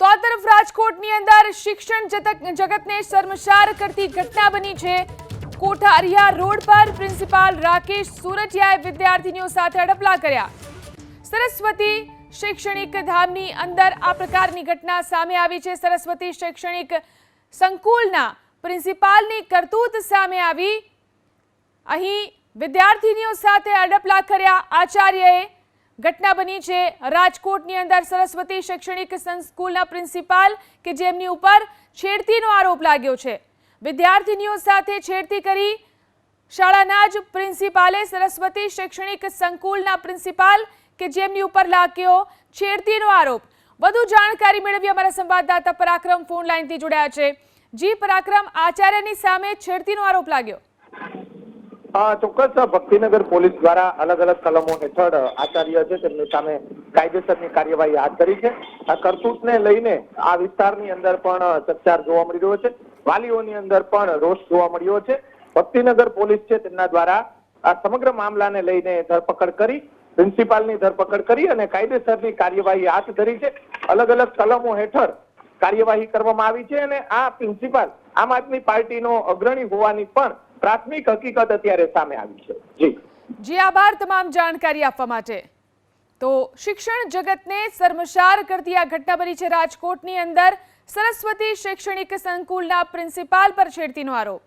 તો આ તરફ રાજકોટની અંદર શિક્ષણ જગતને શર્મસાર કરતી ઘટના બની છે. કોઠારિયા રોડ પર પ્રિન્સિપાલ રાકેશ સુરતિયાએ વિદ્યાર્થીનીઓ સાથે અડપલા કર્યા. સરસ્વતી શૈક્ષણિક ધામની અંદર આ પ્રકારની ઘટના સામે આવી છે. સરસ્વતી શૈક્ષણિક સંકુલના પ્રિન્સિપાલની કરતૂત સામે આવી. અહીં વિદ્યાર્થીનીઓ સાથે અડપલા કર્યા. આચાર્યએ ઘટના બની છે રાજકોટની અંદર સરસ્વતી શૈક્ષણિક સંસ્કૂલના પ્રિન્સિપાલ કે જેમની ઉપર છેડતીનો આરોપ લાગ્યો છે. વિદ્યાર્થીનીઓ સાથે છેડતી કરી શાળાના જ પ્રિન્સિપાલે સરસ્વતી શૈક્ષણિક સંકુલના પ્રિન્સિપાલ કે જેમની ઉપર લાગ્યો છેડતીનો આરોપ. વધુ જાણકારી મેળવી અમારા સંવાદદાતા પરાક્રમ ફોન લાઈનથી જોડાયા છે. જી પરાક્રમ આચાર્યની સામે છેડતીનો આરોપ લાગ્યો. ચોક્કસ ભક્તિનગર પોલીસ દ્વારા અલગ અલગ કલમો હેઠળ આચાર્ય છે, તેમની સામે કાયદેસરની કાર્યવાહી હાથ ધરી છે. આ કરતૂતને લઈને આ વિસ્તારની અંદર પણ ચકચાર જોવા મળી રહ્યો છે. વાલીઓની અંદર પણ રોષ જોવા મળ્યો છે. ભક્તિનગર પોલીસ છે, તેમના દ્વારા આ સમગ્ર મામલાને લઈને ધરપકડ કરી, પ્રિન્સિપાલની ધરપકડ કરી અને કાયદેસરની કાર્યવાહી હાથ ધરી છે. અલગ અલગ કલમો હેઠળ કાર્યવાહી કરવામાં આવી છે અને આ પ્રિન્સિપાલ આમ આદમી પાર્ટીનો અગ્રણી હોવાની પણ પ્રાથમિક હકીકત અત્યારે સામે આવી છે. જી. જી, આભાર તમામ જાણકારી આપવા માટે. તો શિક્ષણ જગતને શર્મસાર કરતી આ ઘટના બની છે રાજકોટની અંદર. સરસ્વતી શૈક્ષણિક સંકુલના પ્રિન્સિપાલ પર છેડતીનો આરોપ.